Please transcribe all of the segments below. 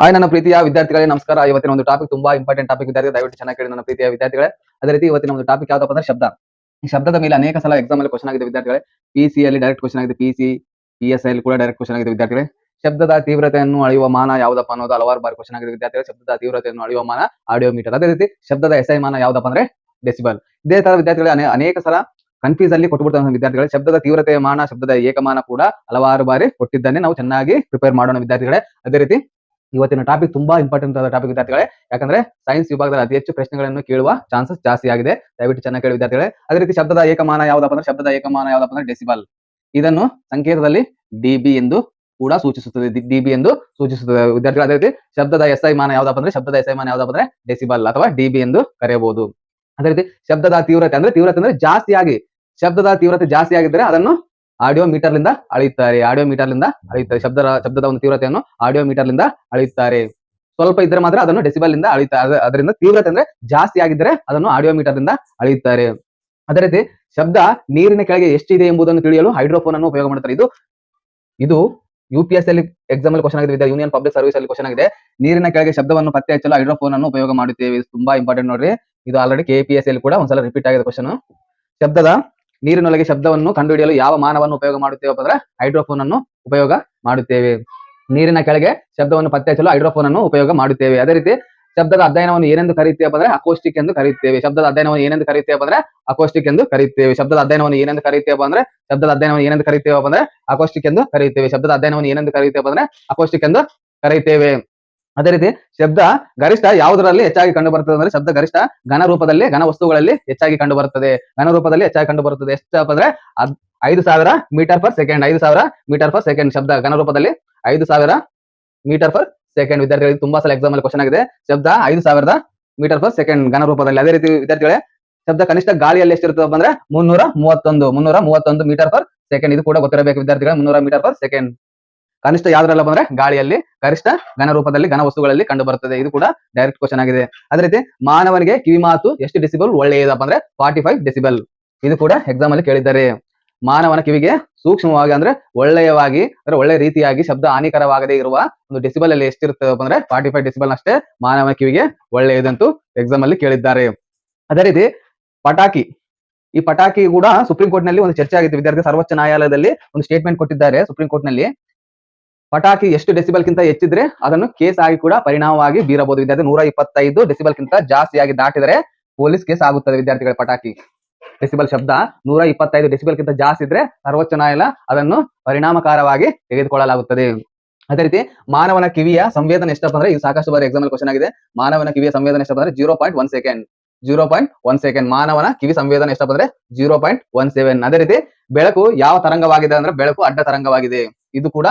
Hi, ನನ್ನ ಪ್ರೀತಿಯ ವಿದ್ಯಾರ್ಥಿಗಳೇ, ನಮಸ್ಕಾರ. ಇವತ್ತಿನ ಒಂದು ಟಾಪಿಕ್ ತುಂಬಾ ಇಂಪಾರ್ಟೆಂಟ್ ಟಾಪಿಕ್ ವಿದ್ಯಾರ್ಥಿ ದಯವಿಟ್ಟು ಚೆನ್ನಾಗಿ ಕೇಳಿ, ನನ್ನ ಪ್ರೀತಿಯ ವಿದ್ಯಾರ್ಥಿಗಳೇ. ಅದೇ ರೀತಿ ಇವತ್ತಿನ ಒಂದು ಟಾಪಿಕ್ ಯಾವ್ದಪ್ಪ ಅಂದ್ರೆ ಶಬ್ದ. ಈ ಶಬ್ದದ ಮೇಲೆ ಅನೇಕ ಸಲ ಎಕ್ಸಾಮ್ ಅಲ್ಲಿ ಕ್ವಶನ್ ಆಗಿದೆ ವಿದ್ಯಾರ್ಥಿಗಳೇ. ಪಿ ಸಿ ಅಲ್ಲಿ ಡೈರೆಕ್ಟ್ ಕ್ವಶನ್ ಆಗಿದೆ. ಪಿ ಸಿ ಪಿ ಎಸ್ ಅಲ್ಲಿ ಕೂಡ ಡೈರೆಕ್ಟ್ ಕ್ವಶನ್ ಆಗಿದೆ ವಿದ್ಯಾರ್ಥಿಗಳೇ. ಶಬ್ದದ ತೀವ್ರತೆಯನ್ನು ಅಳೆಯುವ ಮಾನ ಯಾವ್ದಪ್ಪ ಅನ್ನೋದು ಹಲವಾರು ಬಾರಿ ಕ್ವಶನ್ ಆಗಿದೆ ವಿದ್ಯಾರ್ಥಿಗಳೇ. ಶಬ್ದದ ತೀವ್ರತೆಯನ್ನು ಅಳೆಯುವ ಮಾನ ಆಡಿಯೋ ಮೀಟರ್ ಅದೇ ರೀತಿ ಶಬ್ದದ ಎಸ್ಐ ಮಾನ ಯಾವ್ದಪ್ಪ ಅಂದ್ರೆ ಡೆಸಿಬಲ್ ಇದೇ ತರ ವಿದ್ಯಾರ್ಥಿಗಳೇ ಅನೇಕ ಸಲ ಕನ್ಫ್ಯೂಸ್ ಅಲ್ಲಿ ಕೊಟ್ಬಿಡ್ತಾರೆ ವಿದ್ಯಾರ್ಥಿಗಳೇ. ಶಬ್ದದ ತೀವ್ರತೆಯ ಮಾನ, ಶಬ್ದದ ಏಕಮಾನ ಕೂಡ ಹಲವಾರು ಬಾರಿ ಕೊಟ್ಟಿದ್ದನ್ನೇ ನಾವು ಚೆನ್ನಾಗಿ ಪ್ರಿಪೇರ್ ಮಾಡೋಣ ವಿದ್ಯಾರ್ಥಿಗಳೇ. ಅದೇ ರೀತಿ ಇವತ್ತಿನ ಟಾಪಿಕ್ ತುಂಬಾ ಇಂಪಾರ್ಟೆಂಟ್ ಆದ ಟಾಪಿಕ್ ವಿದ್ಯಾರ್ಥಿಗಳೇ. ಯಾಕಂದ್ರೆ ಸೈನ್ಸ್ ವಿಭಾಗದಲ್ಲಿ ಅತಿ ಹೆಚ್ಚು ಪ್ರಶ್ನೆಗಳನ್ನು ಕೇಳುವ ಚಾನ್ಸಸ್ ಜಾಸ್ತಿ ಆಗಿದೆ. ದಯವಿಟ್ಟು ಚೆನ್ನಾಗಿ ಕೇಳಿ ವಿದ್ಯಾರ್ಥಿಗಳೇ. ಅದೇ ರೀತಿ ಶಬ್ದದ ಏಕಮಾನ ಯಾವ್ದಪ್ಪ ಅಂದ್ರೆ ಶಬ್ದದ ಏಕಮಾನ ಯಾವ್ದಪ್ಪ ಅಂದ್ರೆ ಡೆಸಿಬಲ್ ಇದನ್ನು ಸಂಕೇತದಲ್ಲಿ ಡಿಬಿ ಎಂದು ಕೂಡ ಸೂಚಿಸುತ್ತದೆ. ಡಿಬಿ ಎಂದು ಸೂಚಿಸುತ್ತದೆ. ವಿದ್ಯಾರ್ಥಿಗಳು, ಅದೇ ರೀತಿ ಶಬ್ದದ ಎಸ್ಐ ಮಾನ ಯಾವ್ದಪ್ಪ ಅಂದ್ರೆ ಶಬ್ದದ ಎಸ್ಐ ಮಾನ ಯಾವ್ದಪ್ಪ ಅಂದ್ರೆ ಡೆಸಿಬಲ್ ಅಥವಾ ಡಿಬಿ ಎಂದು ಕರೆಯಬಹುದು. ಅದೇ ರೀತಿ ಶಬ್ದದ ತೀವ್ರತೆ ಅಂದ್ರೆ ತೀವ್ರತೆ ಅಂದ್ರೆ ಜಾಸ್ತಿಯಾಗಿ, ಶಬ್ದದ ತೀವ್ರತೆ ಜಾಸ್ತಿ ಆಗಿದ್ರೆ ಅದನ್ನು ಆಡಿಯೋ ಮೀಟರ್ ಲಿಂದ ಅಳೆಯುತ್ತಾರೆ ಆಡಿಯೋ ಮೀಟರ್ ಲಿಂದ ಅಳೆಯುತ್ತಾರೆ ಶಬ್ದ ಶಬ್ದದ ಒಂದು ತೀವ್ರತೆಯನ್ನು ಆಡಿಯೋ ಮೀಟರ್ ಲಿಂದ ಅಳೆಯುತ್ತಾರೆ ಸ್ವಲ್ಪ ಇದ್ರೆ ಮಾತ್ರ ಅದನ್ನು ಡೆಸಿಬಲ್ ಇಂದ ಅಳಿತಾರೆ ಅದರಿಂದ ತೀವ್ರತೆ ಅಂದ್ರೆ ಜಾಸ್ತಿ ಆಗಿದ್ರೆ ಅದನ್ನು ಆಡಿಯೋ ಮೀಟರ್ ದಿಂದ ಅಳೆಯುತ್ತಾರೆ ಅದೇ ರೀತಿ ಶಬ್ದ ನೀರಿನ ಕೆಳಗೆ ಎಷ್ಟಿದೆ ಎಂಬುದನ್ನು ತಿಳಿಯಲು ಹೈಡ್ರೋಫೋನ್ ಅನ್ನು ಉಪಯೋಗ ಮಾಡ್ತಾರೆ ಇದು ಇದು ಯು ಪಿ ಎಸ್ ಅಲ್ಲಿ ಎಕ್ಸಾಮ್ ಅಲ್ಲಿ ಕ್ವಶನ್ ಆಗಿದೆ ಯೂನಿಯನ್ ಪಬ್ಲಿಕ್ ಸರ್ವಿಸ್ ಅಲ್ಲಿ ಕ್ವಶನ್ ಆಗಿದೆ. ನೀರಿನ ಕೆಳಗೆ ಶಬ್ದವನ್ನು ಪತ್ತೆ ಹಚ್ಚಲು ಹೈಡ್ರೋಫೋನ್ ಅನ್ನು ಉಪಯೋಗ ಮಾಡುತ್ತೇವೆ. ಇದು ತುಂಬಾ ಇಂಪಾರ್ಟೆಂಟ್ ನೋಡ್ರಿ. ಇದು ಆಲ್ರೆಡಿ ಕೆ ಪಿ ಎಸ್ ಅಲ್ಲಿ ಕೂಡ ಒಂದ್ಸಲ ರಿಪೀಟ್ ಆಗಿದೆ ಕ್ವಶನ್ ಶಬ್ದದ ನೀರಿನೊಳಗೆ ಶಬ್ದವನ್ನು ಕಂಡುಹಿಡಿಯಲು ಯಾವ ಮಾನವನ್ನು ಉಪಯೋಗ ಮಾಡುತ್ತೇವೆ ಅಂದ್ರೆ ಹೈಡ್ರೋಫೋನ್ ಅನ್ನು ಉಪಯೋಗ ಮಾಡುತ್ತೇವೆ. ನೀರಿನ ಕೆಳಗೆ ಶಬ್ದವನ್ನು ಪತ್ತೆ ಹಚ್ಚಲು ಹೈಡ್ರೋಫೋನ್ ಅನ್ನು ಉಪಯೋಗ ಮಾಡುತ್ತೇವೆ. ಅದೇ ರೀತಿ ಶಬ್ದದ ಅಧ್ಯಯನವನ್ನು ಏನೆಂದು ಕರೆಯುತ್ತೇವೆ ಅಂದ್ರೆ ಅಕೋಸ್ಟಿಕ್ ಎಂದು ಕರೆಯುತ್ತೇವೆ. ಶಬ್ದದ ಅಧ್ಯಯನವನ್ನು ಏನೆಂದು ಕರೆಯುತ್ತೇವೆ ಅಂದ್ರೆ ಅಕೋಸ್ಟಿಕ್ ಎಂದು ಕರೆಯುತ್ತೇವೆ. ಶಬ್ದದ ಅಧ್ಯಯನವನ್ನು ಏನೆಂದು ಕರೆಯುತ್ತೇವೆ ಅಂದ್ರೆ ಶಬ್ದದ ಅಧ್ಯಯನವನ್ನು ಏನೆಂದು ಕರೆಯುತ್ತೇವೆ ಅಂದ್ರೆ ಅಕೋಸ್ಟಿಕ್ ಎಂದು ಕರೆಯುತ್ತೇವೆ. ಶಬ್ದದ ಅಧ್ಯಯನವನ್ನು ಏನೆಂದು ಕರೆಯುತ್ತೇವೆ ಅಂದ್ರೆ ಅಕೋಸ್ಟಿಕ್ ಎಂದು ಕರೆಯುತ್ತೇವೆ. ಅದೇ ರೀತಿ ಶಬ್ದ ಗರಿಷ್ಠ ಯಾವುದರಲ್ಲಿ ಹೆಚ್ಚಾಗಿ ಕಂಡು ಬರುತ್ತದೆ ಅಂದ್ರೆ ಶಬ್ದ ಗರಿಷ್ಠ ಘನ ರೂಪದಲ್ಲಿ, ಘನ ವಸ್ತುಗಳಲ್ಲಿ ಹೆಚ್ಚಾಗಿ ಕಂಡು ಬರುತ್ತದೆ. ಘನ ರೂಪದಲ್ಲಿ ಹೆಚ್ಚಾಗಿ ಕಂಡು ಬರುತ್ತದೆ. ಅಂದ್ರೆ ಅದ್- ಐದು ಸಾವಿರ ಮೀಟರ್ ಪರ್ ಸೆಕೆಂಡ್. ಐದು ಸಾವಿರ ಮೀಟರ್ ಪರ್ ಸೆಕೆಂಡ್ ಶಬ್ದ ಘನ ರೂಪದಲ್ಲಿ ಐದು ಸಾವಿರ ಮೀಟರ್ ಪರ್ ಸೆಕೆಂಡ್. ವಿದ್ಯಾರ್ಥಿಗಳಿಗೆ ತುಂಬಾ ಸಲ ಎಕ್ಸಾಮ್ ಅಲ್ಲಿ ಕ್ವಶನ್ ಆಗಿದೆ. ಶಬ್ದ ಐದು ಸಾವಿರದ ಮೀಟರ್ ಪರ್ ಸೆಕೆಂಡ್ ಘನ ರೂಪದಲ್ಲಿ. ಅದೇ ರೀತಿ ವಿದ್ಯಾರ್ಥಿಗಳೇ, ಶಬ್ದ ಕನಿಷ್ಠ ಗಾಳಿಯಲ್ಲಿ ಎಷ್ಟಿರ್ತದಪ್ಪ ಅಂದ್ರೆ ಮುನ್ನೂರ ಮೂವತ್ತೊಂದು ಮುನ್ನೂರ ಮೂವತ್ತೊಂದು ಮೀಟರ್ ಪರ್ ಸೆಕೆಂಡ್. ಇದು ಕೂಡ ಗೊತ್ತಿರಬೇಕು ವಿದ್ಯಾರ್ಥಿಗಳ, ಮುನ್ನೂರ ಮೀಟರ್ ಪರ್ ಸೆಕೆಂಡ್. ಕನಿಷ್ಠ ಯಾವ್ದ್ರಲ್ಲ ಬಂದ್ರೆ ಗಾಳಿಯಲ್ಲಿ, ಗರಿಷ್ಠ ಘನ ರೂಪದಲ್ಲಿ, ಘನ ವಸ್ತುಗಳಲ್ಲಿ ಕಂಡು ಬರುತ್ತದೆ ಇದು ಕೂಡ ಡೈರೆಕ್ಟ್ ಕ್ವಶನ್ ಆಗಿದೆ. ಅದೇ ರೀತಿ ಮಾನವನಿಗೆ ಕಿವಿ ಮಾತು ಎಷ್ಟು ಡಿಸಿಬಲ್ ಒಳ್ಳೆಯದಪ್ಪ ಅಂದ್ರೆ ಫಾರ್ಟಿ ಫೈವ್ ಡೆಸಿಬಲ್ ಇದು ಕೂಡ ಎಕ್ಸಾಮ್ ಅಲ್ಲಿ ಕೇಳಿದ್ದಾರೆ. ಮಾನವನ ಕಿವಿಗೆ ಸೂಕ್ಷ್ಮವಾಗಿ ಅಂದ್ರೆ ಒಳ್ಳೆಯವಾಗಿ, ಅಂದ್ರೆ ಒಳ್ಳೆ ರೀತಿಯಾಗಿ ಶಬ್ದ ಹಾನಿಕರವಾಗದೇ ಇರುವ ಒಂದು ಡಿಸಿಬಲ್ ಅಲ್ಲಿ ಎಷ್ಟಿರ್ತದೆ ಅಂದ್ರೆ ಫಾರ್ಟಿ ಫೈವ್ ಡೆಸಿಬಲ್ ಅಷ್ಟೇ ಮಾನವನ ಕಿವಿಗೆ ಒಳ್ಳೆಯದಂತೂ ಎಕ್ಸಾಮ್ ಅಲ್ಲಿ ಕೇಳಿದ್ದಾರೆ. ಅದೇ ರೀತಿ ಪಟಾಕಿ. ಈ ಪಟಾಕಿ ಕೂಡ ಸುಪ್ರೀಂ ಕೋರ್ಟ್ನಲ್ಲಿ ಒಂದು ಚರ್ಚೆ ಆಗಿತ್ತು. ವಿದ್ಯಾರ್ಥಿ ಸರ್ವೋಚ್ಚ ನ್ಯಾಯಾಲಯದಲ್ಲಿ ಒಂದು ಸ್ಟೇಟ್ಮೆಂಟ್ ಕೊಟ್ಟಿದ್ದಾರೆ ಸುಪ್ರೀಂ ಕೋರ್ಟ್ನಲ್ಲಿ ಪಟಾಕಿ ಎಷ್ಟು ಡೆಸಿಬಲ್ ಕಿಂತ ಹೆಚ್ಚಿದ್ರೆ ಅದನ್ನು ಕೇಸ್ ಆಗಿ ಕೂಡ ಪರಿಣಾಮವಾಗಿ ಬೀರಬಹುದು. ವಿದ್ಯಾರ್ಥಿ ನೂರ ಇಪ್ಪತ್ತೈದು ಡೆಸಿಬಲ್ ಕಿಂತ ಜಾಸ್ತಿಯಾಗಿ ದಾಟಿದರೆ ಪೊಲೀಸ್ ಕೇಸ್ ಆಗುತ್ತದೆ ವಿದ್ಯಾರ್ಥಿಗಳ ಪಟಾಕಿ. ಡೆಸಿಬಲ್ ಶಬ್ದ ನೂರ ಇಪ್ಪತ್ತೈದು ಡೆಸಿಬಲ್ ಕಿಂತ ಜಾಸ್ತಿ ಇದ್ರೆ ಸರ್ವೋಚ್ಚ ನ್ಯಾಯಾಲಯ ಅದನ್ನು ಪರಿಣಾಮಕಾರವಾಗಿ ತೆಗೆದುಕೊಳ್ಳಲಾಗುತ್ತದೆ. ಅದೇ ರೀತಿ ಮಾನವನ ಕಿವಿಯ ಸಂವೇದನೆ ಎಷ್ಟಪ್ಪ ಅಂದ್ರೆ, ಇದು ಸಾಕಷ್ಟು ಬಾರಿ ಎಕ್ಸಾಮ್ ಕ್ವಶನ್ ಆಗಿದೆ. ಮಾನವನ ಕಿವಿಯ ಸಂವೇದನೆ ಎಷ್ಟಪ್ಪ ಅಂದ್ರೆ zero point one second zero point one second ಮಾನವನ ಕಿವಿ ಸಂವೇದನೆ ಎಷ್ಟಪ್ಪ ಅಂದ್ರೆ ಜೀರೋ ಪಾಯಿಂಟ್ ಒನ್ ಸೆವೆನ್ ಅದೇ ರೀತಿ ಬೆಳಕು ಯಾವ ತರಂಗವಾಗಿದೆ ಅಂದ್ರೆ, ಬೆಳಕು ಅಡ್ಡ ತರಂಗವಾಗಿದೆ. ಇದು ಕೂಡ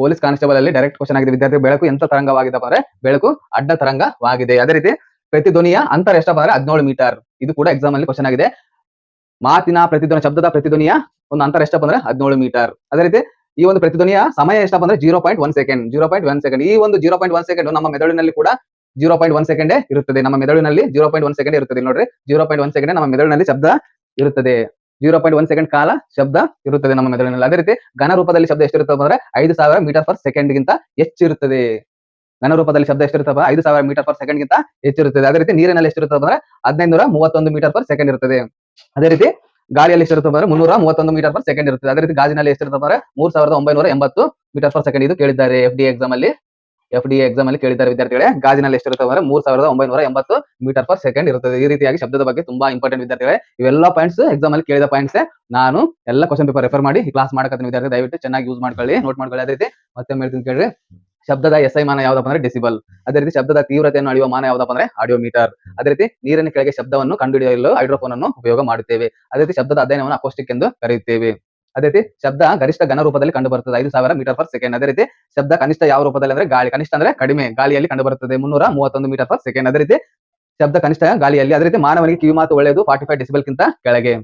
ಪೊಲೀಸ್ ಕಾನ್ಸ್ಟೇಬಲ್ ಅಲ್ಲಿ ಡೈರೆಕ್ಟ್ ಕ್ವಶನ್ ಆಗಿದೆ. ವಿದ್ಯಾರ್ಥಿ ಬೆಳಕು ಎಂತ ತರಂಗವಾಗಿದೆಪ್ಪ ಅಂದ್ರೆ ಬೆಳಕು ಅಡ್ಡ ತರಂಗವಾಗಿದೆ. ಅದೇ ರೀತಿ ಪ್ರತಿಧ್ವನಿಯ ಅಂತರ ಎಷ್ಟಪ್ಪ ಅಂದ್ರೆ ಹದಿನೇಳು ಮೀಟರ್. ಇದು ಕೂಡ ಎಕ್ಸಾಮ್ ಅಲ್ಲಿ ಕ್ವಶನ್ ಆಗಿದೆ. ಮಾತಿನ ಪ್ರತಿಧ್ವನಿ ಶಬ್ದದ ಪ್ರತಿಧ್ವನಿಯ ಒಂದು ಅಂತರ ಎಷ್ಟಪ್ಪ ಅಂದ್ರೆ ಹದಿನೇಳು ಮೀಟರ್. ಅದೇ ರೀತಿ ಈ ಒಂದು ಪ್ರತಿಧ್ವನಿಯ ಸಮಯ ಎಷ್ಟಪ್ಪ ಅಂದ್ರೆ zero point one second zero point one second ಈ ಒಂದು ಜೀರೋ ಪಾಯಿಂಟ್ ಒನ್ ಸೆಕೆಂಡ್ ನಮ್ಮ ಮೆದುಳಿನಲ್ಲಿ ಕೂಡ ಜೀರೋ ಪಾಯಿಂಟ್ ಒನ್ ಸೆಕೆಂಡ್ ಇರುತ್ತದೆ. ನಮ್ಮ ಮೆದುಳಿನಲ್ಲಿ ಜೀರೋ ಪಾಯಿಂಟ್ ಒನ್ ಸೆಕೆಂಡ್ ಇರುತ್ತದೆ. ನೋಡ್ರಿ ಜೀರೋ ಪಾಯಿಂಟ್ ಒನ್ ಸೆಕೆಂಡ್ ನಮ್ಮ ಮೆದುಳಿನಲ್ಲಿ ಶಬ್ದ ಇರುತ್ತದೆ. ಜೀರೋ ಪಾಯಿಂಟ್ ಒನ್ ಸೆಕೆಂಡ್ ಕಾಲ ಶಬ್ದ ಇರುತ್ತದೆ ನಮ್ಮ ಮೆದುಳಿನಲ್ಲಿ. ಅದೇ ರೀತಿ ಘನ ರೂಪದಲ್ಲಿ ಶಬ್ದ ಎಷ್ಟಿರುತ್ತಪ್ಪ ಅಂದ್ರೆ ಐದು ಸಾವಿರ ಮೀಟರ್ ಪರ್ ಸೆಕೆಂಡ್ ಗಿಂತ ಹೆಚ್ಚಿರುತ್ತದೆ. ಘನ ರೂಪದಲ್ಲಿ ಶಬ್ದ ಎಷ್ಟಿರುತ್ತಪ್ಪ ಐದು ಸಾವಿರ ಮೀಟರ್ ಪರ್ ಸೆಕೆಂಡ್ ಗಿಂತ ಹೆಚ್ಚಿರುತ್ತದೆ. ಅದೇ ರೀತಿ ನೀರಿನಲ್ಲಿ ಎಷ್ಟಿರುತ್ತಪ್ಪ ಅಂದ್ರೆ ಹದಿನೈದು ಮೂವತ್ತೊಂದು ಮೀಟರ್ ಪರ್ ಸೆಕೆಂಡ್ ಇರುತ್ತದೆ. ಅದೇ ರೀತಿ ಗಾಳಿಯಲ್ಲಿ ಎಷ್ಟಿರುತ್ತಪ್ಪ ಅಂದ್ರೆ ಮುನ್ನೂರ ಮೂವತ್ತೊಂದು ಮೀಟರ್ ಪರ್ ಸೆಕೆಂಡ್ ಇರುತ್ತದೆ. ಅದೇ ರೀತಿ ಗಾಜಿನಲ್ಲಿ ಎಷ್ಟಿರುತ್ತಪ್ಪ ಅಂದ್ರೆ ಮೂರ್ ಸಾವಿರದ ಒಂಬೈನೂರ ಎಂಬತ್ತು ಮೀಟರ್ ಪರ್ ಸೆಕೆಂಡ್ ಇದು ಕೇಳಿದ್ದಾರೆ ಎಫ್ ಡಿ ಎಕ್ಸಾಮ್ ಅಲ್ಲಿ. ಎಫ್ ಡಿ ಎಕ್ಸಾಮ್ ಅಲ್ಲಿ ಕೇಳಿದ್ದಾರೆ ವಿದ್ಯಾರ್ಥಿಗಳೇ. ಗಾಜಿನಲ್ಲಿ ಎಷ್ಟಿರುತ್ತೆ ಅಂದ್ರೆ ಮೂರ್ ಸಾವಿರದ ಒಂಬೈನೂರ ಎಂಬತ್ತು ಮೀಟರ್ ಪರ್ ಸೆಕೆಂಡ್ ಇರುತ್ತದೆ. ಈ ರೀತಿಯಾಗಿ ಶಬ್ದದ ಬಗ್ಗೆ ತುಂಬಾ ಇಂಪಾರ್ಟೆಂಟ್ ವಿದ್ಯಾರ್ಥಿಗಳೇ. ಇವೆಲ್ಲ ಪಾಯಿಂಟ್ಸ್ ಎಕ್ಸಾಮ್ ಅಲ್ಲಿ ಕೇಳಿದ ಪಾಯಿಂಟ್ಸ್ ನಾನು ಎಲ್ಲ ಕ್ವಶನ್ ಪೇಪರ್ ರೆಫರ್ ಮಾಡಿ ಕ್ಲಾಸ್ ಮಾಡಕತ್ತೀನಿ ವಿದ್ಯಾರ್ಥಿ ದಯವಿಟ್ಟು ಚೆನ್ನಾಗಿ ಯೂಸ್ ಮಾಡ್ಕೊಳ್ಳಿ ನೋಟ್ ಮಾಡ್ಕೊಳ್ಳಿ. ಅದೇ ರೀತಿ ಮತ್ತೆ ಹೇಳ್ತೀನಿ ಕೇಳಿ ಶಬ್ದದ ಐ ಮಾನ ಯಾವ್ದಪ್ಪ ಅಂದ್ರೆ ಡಿಸಿಬಲ್ ಅದೇ ರೀತಿ ಶಬ್ದದ ತೀವ್ರತೆಯನ್ನು ಅಳೆಯುವ ಮಾನ ಯಾವ್ದಪ್ಪ ಅಂದ್ರೆ ಆಡಿಯೋ ಮೀಟರ್ ಅದೇ ರೀತಿ ನೀರಿನ ಕೆಳಗೆ ಶಬ್ದವನ್ನು ಕಂಡುಹಿಡಿಯಲು ಹೈಡ್ರೋಫೋನ್ ಅನ್ನು ಉಪಯೋಗ ಮಾಡುತ್ತೇವೆ. ಅದೇ ರೀತಿ ಶಬ್ದದ ಅಧ್ಯಯನವನ್ನು ಅಕೋಸ್ಟಿಕ್ ಎಂದು ಕರೆಯುತ್ತೇವೆ. ಅದೇ ರೀತಿ ಶಬ್ದ ಗರಿಷ್ಠ ಘನ ರೂಪದಲ್ಲಿ ಕಂಡು ಬರುತ್ತದೆ ಐದು ಸಾವಿರ ಮೀಟರ್ ಪರ್ ಸೆಕೆಂಡ್. ಅದೇ ರೀತಿ ಶಬ್ದ ಕನಿಷ್ಠ ಯಾವ ರೂಪದಲ್ಲಿ ಅಂದ್ರೆ ಗಾಳಿ. ಕನಿಷ್ಠ ಅಂದ್ರೆ ಕಡಿಮೆ ಗಾಳಿಯಲ್ಲಿ ಕಂಡು ಬರುತ್ತದೆ ಮುನ್ನೂರ ಮೂವತ್ತೊಂದು ಮೀಟರ್ ಪರ್ ಸೆಕೆಂಡ್. ಅದೇ ರೀತಿ ಶಬ್ದ ಕನಿಷ್ಠ ಗಾಳಿಯಲ್ಲಿ. ಅದೇ ರೀತಿ ಮಾನವನಿಗೆ ಕಿವಿ ಮಾತು ಒಳ್ಳೆಯದು ಫಾರ್ಟಿ ಫೈವ್ ಡೆಸಿಬಲ್ ಕಿಂತ ಕೆಳಗೆ.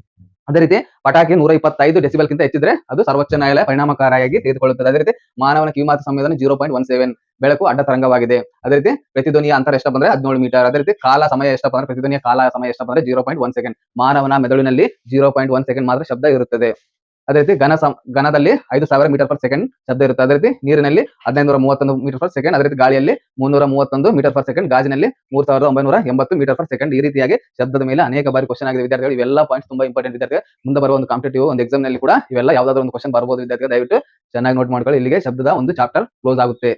ಅದೇ ರೀತಿ ಪಟಾಕಿ ನೂರ ಇಪ್ಪತ್ತೈದು ಡೆಸಿಬಲ್ ಗಿಂತ ಹೆಚ್ಚಿದ್ರೆ ಅದು ಸರ್ವೋಚ್ಚ ನ್ಯಾಯಾಲಯ ಪರಿಣಾಮಕಾರಿಯಾಗಿ ತೆಗೆದುಕೊಳ್ಳುತ್ತದೆ ಅದೇ ರೀತಿ ಮಾನವನ ಕಿವಿಮಾತು ಸಂವೇದನೆ ಜೀರೋ ಪಾಯಿಂಟ್ ಒನ್ ಸೆವೆನ್. ಬೆಳಕು ಅಡ್ಡ ತರಂಗವಾಗಿದೆ. ಅದೇ ರೀತಿ ಪ್ರತಿಧ್ವನಿಯ ಅಂತರ ಎಷ್ಟಪ್ಪ ಅಂದ್ರೆ ಹದಿನೇಳು ಮೀಟರ್. ಅದೇ ರೀತಿ ಕಾಲ ಸಮಯ ಎಷ್ಟಪ್ಪ ಅಂದ್ರೆ ಪ್ರತಿಧ್ವನಿಯ ಕಾಲ ಸಮಯ ಎಷ್ಟಪ್ಪ ಅಂದ್ರೆ ಜೀರೋ ಪಾಯಿಂಟ್ ಒನ್ ಸೆಕೆಂಡ್. ಮಾನವನ ಮೆದುಳಿನಲ್ಲಿ ಜೀರೋ ಪಾಯಿಂಟ್ ಒನ್ ಸೆಕೆಂಡ್ ಮಾತ್ರ ಶಬ್ದ ಇರುತ್ತದೆ. ಅದೇ ರೀತಿ ಘನ ಘನದಲ್ಲಿ ಐದು ಸಾವಿರ ಮೀಟರ್ ಪರ್ ಸೆಕೆಂಡ್ ಶಬ್ದ ಇರುತ್ತೆ. ಅದೇ ರೀತಿ ನೀರಿನಲ್ಲಿ ಹದಿನೈದು ಮೂವತ್ತೊಂದು ಮೀಟರ್ ಪರ್ ಸೆಕೆಂಡ್ ಅದೇ ರೀತಿ ಗಾಳಿಯಲ್ಲಿ ಮುನ್ನೂರ ಮೂವತ್ತೊಂದು ಮೀಟರ್ ಪರ್ ಸೆಕೆಂಡ್ ಗಾಜಿನಲ್ಲಿ ಮೂರ್ ಸಾವಿರದ ಒಂಬೈನೂರ ಎಂಬತ್ತು ಮೀಟರ್ ಪರ್ ಸೆಕೆಂಡ್ ಈ ರೀತಿಯಾಗಿ ಶಬ್ದದ ಮೇಲೆ ಅನೇಕ ಬಾರಿ ಕ್ವಶನ್ ಆಗಿದೆ ವಿದ್ಯಾರ್ಥಿಗಳು. ಇವೆಲ್ಲ ಪಾಯಿಂಟ್ಸ್ ತುಂಬಾ ಇಂಪಾರ್ಟೆಂಟ್ ವಿದ್ಯಾರ್ಥಿಗಳು. ಮುಂದೆ ಬರುವ ಒಂದು ಕಾಂಪಿಟೇಟಿವ್ ಒಂದು ಎಕ್ಸಾಮ್ನಲ್ಲಿ ಕೂಡ ಇವೆಲ್ಲ ಯಾವ್ದಾದ್ರು ಒಂದು ಕ್ವಶನ್ ಬರಬಹುದು ವಿದ್ಯಾರ್ಥಿಗಳು. ದಯವಿಟ್ಟು ಚೆನ್ನಾಗಿ ನೋಟ್ ಮಾಡ್ಕೊಳ್ಳಿ. ಇಲ್ಲಿಗೆ ಶಬ್ದದ ಒಂದು ಚಾಪ್ಟರ್ ಕ್ಲೋಸ್ ಆಗುತ್ತೆ.